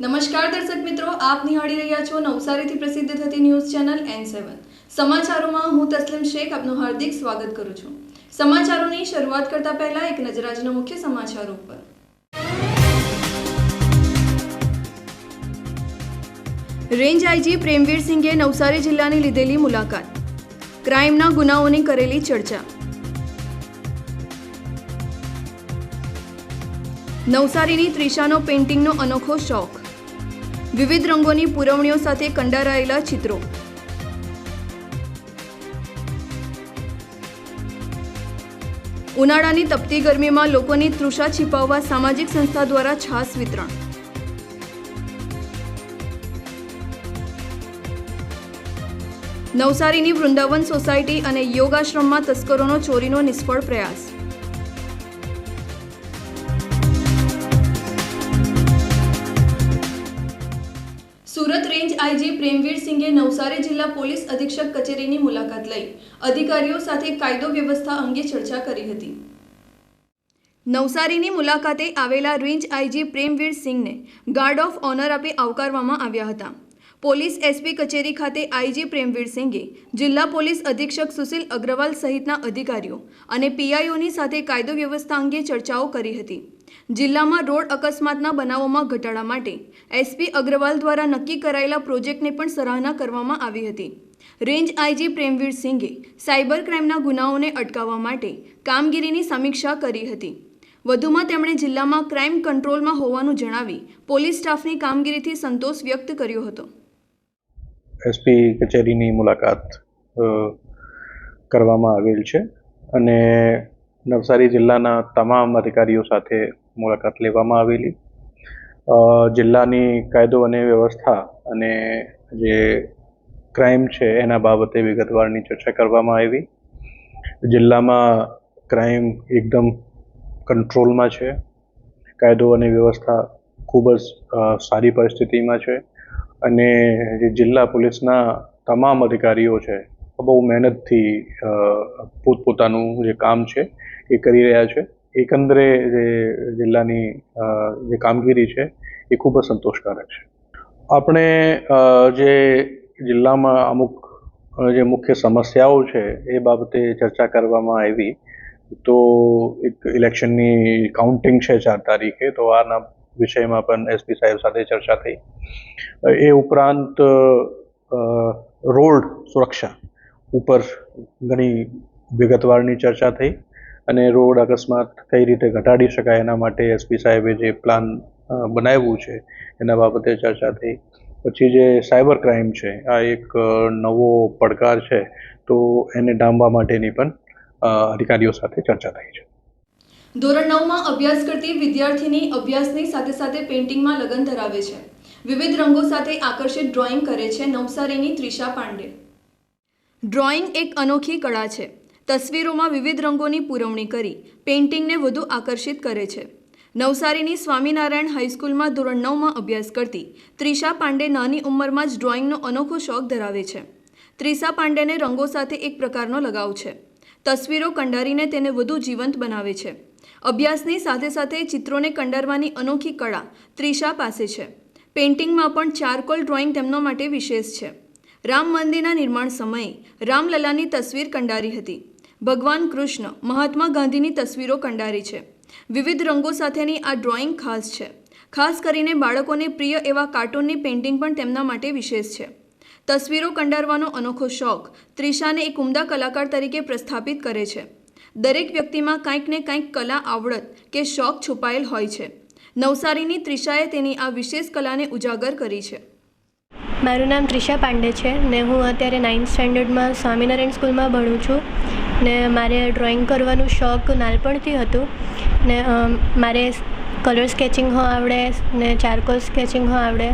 નમસ્કાર દર્શક મિત્રો, આપ નિહાળી રહ્યા છો નવસારીથી પ્રસિદ્ધ થતી ન્યૂઝ ચેનલ એન સેવન સમાચારોમાં હું તસ્લીમ શેખ, આપનું હાર્દિક સ્વાગત કરું છું. સમાચારોની શરૂઆત કરતા પહેલા એક નજર આજના મુખ્ય સમાચારો પર રેન્જ આઈજી પ્રેમવીર સિંઘે નવસારી જિલ્લાની લીધેલી મુલાકાત. ક્રાઇમના ગુનાઓની કરેલી ચર્ચા. નવસારીની ત્રિશાનો પેઇન્ટિંગનો અનોખો શોખ. વિવિધ રંગોની પુરવણીઓ સાથે કંડારાયેલા ચિત્રો. ઉનાળાની તપતી ગરમીમાં લોકોની તૃષા छिપાવવા સામાજિક સંસ્થા દ્વારા છાસ વિતરણ. નવસારીની વૃંદાવન સોસાયટી અને યોગાશ્રમમાં તસ્કરોનો ચોરીનો નિષ્ફળ પ્રયાસ. આઈજી પ્રેમવીર સિંઘે નવસારી જિલ્લા પોલીસ અધિક્ષક કચેરીની મુલાકાત લઈ અધિકારીઓ સાથે કાયદો વ્યવસ્થા અંગે ચર્ચા કરી હતી. નવસારીની મુલાકાતે આવેલા રેન્જ આઈજી પ્રેમવીર સિંઘને ગાર્ડ ઓફ ઓનર આપી આવકારવામાં આવ્યા હતા. પોલીસ એસપી કચેરી ખાતે આઈજી પ્રેમવીર સિંઘે, જિલ્લા પોલીસ અધિક્ષક સુશીલ અગ્રવાલ સહિતના અધિકારીઓ અને પીઆઈઓની સાથે કાયદો વ્યવસ્થા અંગે ચર્ચાઓ કરી હતી. જિલ્લામાં રોડ અકસ્માતના બનાવોમાં ઘટાડા માટે એસપી અગ્રવાલ દ્વારા નક્કી કરાયેલા પ્રોજેક્ટને પણ સરાહના કરવામાં આવી હતી. રેન્જ આઈજી પ્રેમવીર સિંઘે સાયબર ક્રાઇમના ગુનાઓને અટકાવવા માટે કામગીરીની સમીક્ષા કરી હતી. વધુમાં તેમણે જિલ્લામાં ક્રાઇમ કંટ્રોલમાં હોવાનું જણાવી પોલીસ સ્ટાફની કામગીરીથી સંતોષ વ્યક્ત કર્યો હતો. એસપી કચેરીની મુલાકાત કરવામાં આવેલ છે અને નવસારી જિલ્લાના તમામ અધિકારીઓ સાથે મુલાકાત લેવામાં આવેલી. જિલ્લાની કાયદો અને વ્યવસ્થા અને જે ક્રાઇમ છે એના બાબતે વિગતવારની ચર્ચા કરવામાં આવી. જિલ્લામાં ક્રાઇમ એકદમ કંટ્રોલમાં છે. કાયદો અને વ્યવસ્થા ખૂબ જ સારી પરિસ્થિતિમાં છે. અને જે જિલ્લા પોલીસના તમામ અધિકારીઓ છે બહુ મહેનતથી પોતપોતાનું જે કામ છે, એ કરી રહ્યા છે. એકંદરે જે જિલ્લાની જે કામગીરી છે, એ ખૂબ જ સંતોષકારક છે. આપણે જે જિલ્લામાં અમુક જે મુખ્ય સમસ્યાઓ છે, એ બાબતે ચર્ચા કરવામાં આવી. તો એક ઇલેક્શનની કાઉન્ટિંગ છે ચાર તારીખે, તો આના વિષયમાં પણ એસપી સાહેબ સાથે ચર્ચા થઈ. એ ઉપરાંત રોડ સુરક્ષા ઉપર ઘણી વિગતવારની ચર્ચા થઈ અને રોડ અકસ્માત કઈ રીતે ઘટાડી શકાય એના માટે એસપી સાહેબે જે પ્લાન બનાવ્યું છે એના બાબતે ચર્ચા થઈ. પછી જે સાયબર ક્રાઇમ છે, આ એક નવો પડકાર છે, તો એને ડામવા માટેની પણ અધિકારીઓ સાથે ચર્ચા થઈ છે. ધોરણ નવમાં અભ્યાસ કરતી વિદ્યાર્થીની અભ્યાસની સાથે સાથે પેઇન્ટિંગમાં લગન ધરાવે છે. વિવિધ રંગો સાથે આકર્ષિત ડ્રોઈંગ કરે છે નવસારીની ત્રિષા પાંડે. ડ્રોઈંગ એક અનોખી કળા છે. તસવીરોમાં વિવિધ રંગોની પૂરવણી કરી પેઇન્ટિંગને વધુ આકર્ષિત કરે છે. નવસારીની સ્વામિનારાયણ હાઈસ્કૂલમાં ધોરણ નવમાં અભ્યાસ કરતી ત્રિષા પાંડે નાની ઉંમરમાં જ ડ્રોઈંગનો અનોખો શોખ ધરાવે છે. ત્રિષા પાંડેને રંગો સાથે એક પ્રકારનો લગાવ છે. તસવીરો કંડારીને તેને વધુ જીવંત બનાવે છે. અભ્યાસની સાથે સાથે ચિત્રોને કંડારવાની અનોખી કળા ત્રિષા પાસે છે. પેઇન્ટિંગમાં પણ ચારકોલ ડ્રોઈંગ તેમનો માટે વિશેષ છે. રામ મંદિરના નિર્માણ સમયે રામલલાની તસવીર કંડારી હતી. ભગવાન કૃષ્ણ મહાત્મા ગાંધીની તસવીરો કંડારી છે. વિવિધ રંગો સાથેની આ ડ્રોઈંગ ખાસ છે. ખાસ કરીને બાળકોને પ્રિય એવા કાર્ટૂનની પેઇન્ટિંગ પણ તેમના માટે વિશેષ છે. તસવીરો કંડારવાનો અનોખો શોખ ત્રિશાને એક ઉમદા કલાકાર તરીકે પ્રસ્થાપિત કરે છે. દરેક વ્યક્તિમાં કાંઈક ને કંઈક કલા આવડત કે શોખ છુપાયેલ હોય છે. નવસારીની ત્રિષાએ તેની આ વિશેષ કલાને ઉજાગર કરી છે. મારું નામ ત્રિષા પાંડે છે ને હું અત્યારે નાઇન્થ સ્ટેન્ડર્ડમાં સ્વામિનારાયણ સ્કૂલમાં ભણું છું. ને મારે ડ્રોઈંગ કરવાનું શોખ નાનપણથી હતું. ને મારે કલર સ્કેચિંગ હો આવડે, ને ચારકોલ સ્કેચિંગ હો આવડે.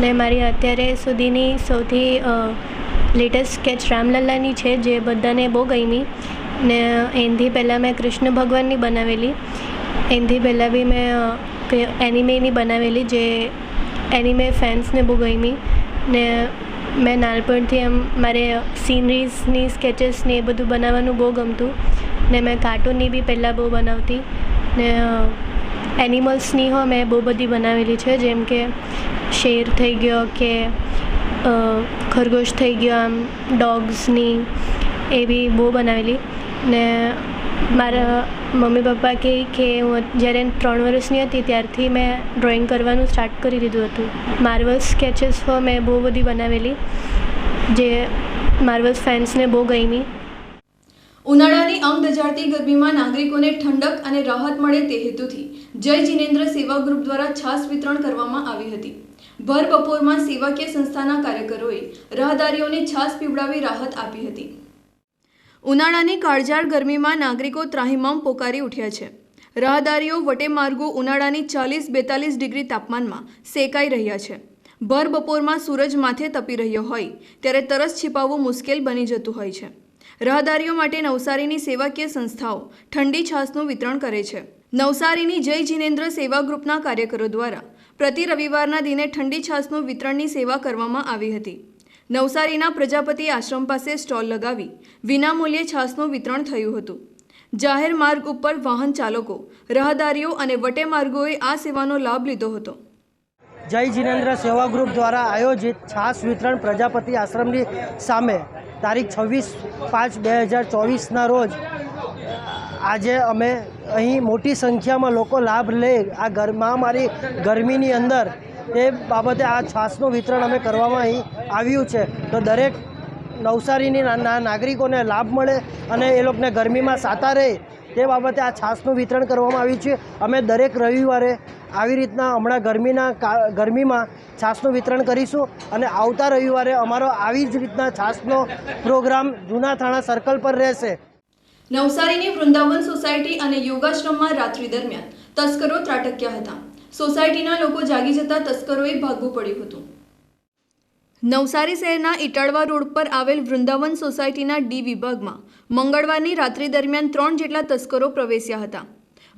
ને મારી અત્યારે સુધીની સૌથી લેટેસ્ટ સ્કેચ રામલલ્લાની છે જે બધાને બહુ ગમી. ને એનાથી પહેલાં મેં કૃષ્ણ ભગવાનની બનાવેલી. એનાથી પહેલાં બી મેં એનિમેની બનાવેલી જે એનિમે ફેન્સને બહુ ગમી. ને મેં નાનપણથી એમ, મારે સીનરીઝની, સ્કેચીસને એ બધું બનાવવાનું બહુ ગમતું. ને મેં કાર્ટૂનની બી પહેલાં બહુ બનાવતી. ને એનિમલ્સની હો મેં બહુ બધી બનાવેલી છે. જેમ કે શેર થઈ ગયો કે ખરગોશ થઈ ગયો આમ, ડોગ્સની. એવી બહુ બનાવેલી. ને મારા મમ્મી પપ્પા કહે કે હું જ્યારે ત્રણ વર્ષની હતી ત્યારથી મેં ડ્રોઈંગ કરવાનું સ્ટાર્ટ કરી દીધું હતું. માર્વલ સ્કેચીસ મેં બહુ બધી બનાવેલી, જે માર્વલ ફેન્સને બહુ ગમી. ઉનાળાની અંગ દજાડતી ગરમીમાં નાગરિકોને ઠંડક અને રાહત મળે તે હેતુથી જય જિનેન્દ્ર સેવા ગ્રુપ દ્વારા છાસ વિતરણ કરવામાં આવી હતી. ભર બપોરમાં સેવાકીય સંસ્થાના કાર્યકરોએ રાહદારીઓને છાસ પીવડાવી રાહત આપી હતી. ઉનાળાની કાળઝાળ ગરમીમાં નાગરિકો ત્રાહિમામ પોકારી ઉઠ્યા છે. રાહદારીઓ વટેમાર્ગો ઉનાળાની ચાલીસ બેતાલીસ ડિગ્રી તાપમાનમાં સેકાઈ રહ્યા છે. ભર બપોરમાં સૂરજ માથે તપી રહ્યો હોય, ત્યારે તરસ છિપાવવું મુશ્કેલ બની જતું હોય છે. રાહદારીઓ માટે નવસારીની સેવાકીય સંસ્થાઓ ઠંડી છાસનું વિતરણ કરે છે. નવસારીની જય જીનેન્દ્ર સેવા ગ્રુપના કાર્યકરો દ્વારા પ્રતિ રવિવારના દિને ઠંડી છાસનું વિતરણની સેવા કરવામાં આવી હતી. નવસારીના પ્રજાપતિ આશ્રમ પાસે સ્ટોલ લગાવી વિનામૂલ્યે છાસનું વિતરણ થયું હતું. જાહેર માર્ગ ઉપર વાહન ચાલકો, રાહદારીઓ અને વટે માર્ગોએ આ સેવાનો લાભ લીધો હતો. જય જિનેન્દ્ર સેવા ગ્રુપ દ્વારા આયોજિત છાસ વિતરણ પ્રજાપતિ આશ્રમની સામે તારીખ છવ્વીસ પાંચ બે હજાર ચોવીસના રોજ આજે અમે અહીં મોટી સંખ્યામાં લોકો લાભ લે આ ગર, મહામારી ગરમીની અંદર એ બાબતે આ છાસનું વિતરણ અમે કરવામાં અહીં આવ્યું છે. તો દરેક નવસારીની નાગરિકોને લાભ મળે અને એ લોકોને ગરમીમાં સાતા રહે તે બાબતે આ છાસનું વિતરણ કરવામાં આવ્યું છે. અમે દરેક રવિવારે આવી રીતના હમણાં ગરમીના ગરમીમાં છાસનું વિતરણ કરીશું અને આવતા રવિવારે અમારો આવી જ રીતના છાસનો પ્રોગ્રામ જૂના થાણા સર્કલ પર રહેશે. નવસારીની વૃંદાવન સોસાયટી અને યોગાશ્રમમાં રાત્રિ દરમિયાન તસ્કરો ત્રાટક્યા હતા. સોસાયટીના લોકો જાગી જતા તસ્કરોએ ભાગવું પડ્યું હતું. નવસારી શહેરના ઇટાળવા રોડ પર આવેલ વૃંદાવન સોસાયટીના ડી વિભાગમાં મંગળવારની રાત્રિ દરમિયાન ત્રણ જેટલા તસ્કરો પ્રવેશ્યા હતા.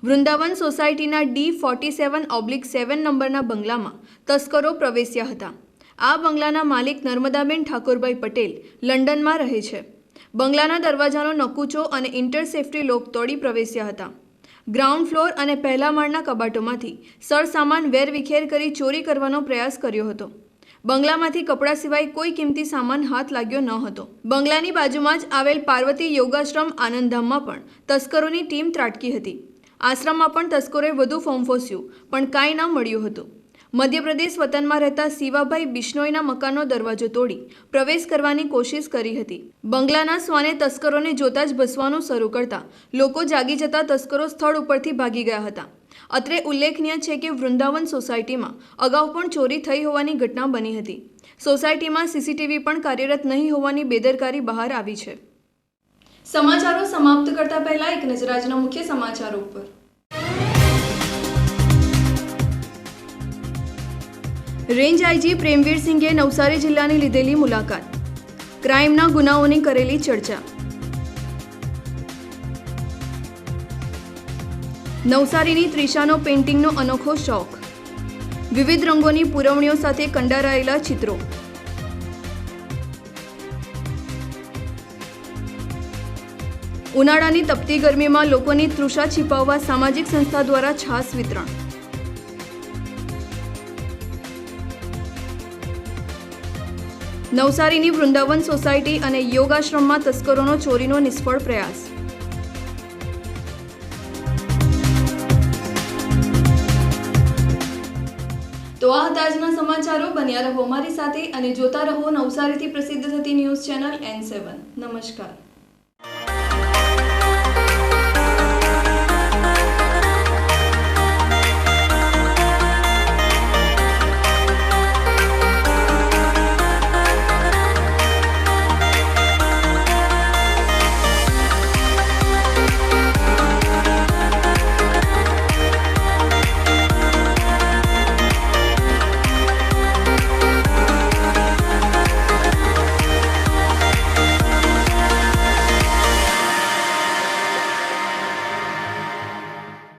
વૃંદાવન સોસાયટીના D forty seven oblique seven નંબરના બંગલામાં તસ્કરો પ્રવેશ્યા હતા. આ બંગલાના માલિક નર્મદાબેન ઠાકોરભાઈ પટેલ લંડનમાં રહે છે. બંગલાના દરવાજાનો નકુચો અને ઇન્ટરસેફ્ટી લોક તોડી પ્રવેશ્યા હતા. ગ્રાઉન્ડ ફ્લોર અને પહેલા માળના કબાટોમાંથી સરસામાન વેરવિખેર કરી ચોરી કરવાનો પ્રયાસ કર્યો હતો. બંગલામાંથી કપડાં સિવાય કોઈ કિંમતી સામાન હાથ લાગ્યો ન હતો. બંગલાની બાજુમાં જ આવેલ પાર્વતી યોગાશ્રમ આનંદધામમાં પણ તસ્કરોની ટીમ ત્રાટકી હતી. આશ્રમમાં પણ તસ્કરોએ વધુ ફોંફોસ્યું પણ કાંઈ ન મળ્યું હતું. મધ્યપ્રદેશ વતનમાં રહેતા શિવાભાઈ બિશ્નોઈના મકાનનો દરવાજો તોડી પ્રવેશ કરવાની કોશિશ કરી હતી. બંગલાના શ્વાને તસ્કરોને જોતા જ ભસવાનું શરૂ કરતા લોકો જાગી જતા તસ્કરો સ્થળ ઉપરથી ભાગી ગયા હતા. અત્રે ઉલ્લેખનીય છે કે વૃંદાવન સોસાયટીમાં અગાઉ પણ ચોરી થઈ હોવાની ઘટના બની હતી. સોસાયટીમાં સીસીટીવી પણ કાર્યરત નહીં હોવાની બેદરકારી બહાર આવી છે. સમાચારો સમાપ્ત કરતા પહેલા એક નજર આજના મુખ્ય સમાચારો ઉપર. રેન્જ આઈજી પ્રેમવીર સિંઘે નવસારી જિલ્લાની લીધેલી મુલાકાત. ક્રાઇમના ગુનાઓની કરેલી ચર્ચા. નવસારીની ત્રિશાનો પેઇન્ટિંગનો અનોખો શોખ. વિવિધ રંગોની પુરવણીઓ સાથે કંડારાયેલા ચિત્રો. ઉનાળાની તપતી ગરમીમાં લોકોની તૃષા छिપાવવા સામાજિક સંસ્થા દ્વારા છાસ વિતરણ. નવસારીની વૃંદાવન સોસાયટી અને યોગાશ્રમમાં તસ્કરોનો ચોરીનો નિષ્ફળ પ્રયાસ. તો આ હતા આજના સમાચારો. બન્યા રહો અમારી સાથે અને જોતા રહો નવસારીથી પ્રસિદ્ધ થતી ન્યૂઝ ચેનલ એન સેવન. નમસ્કાર.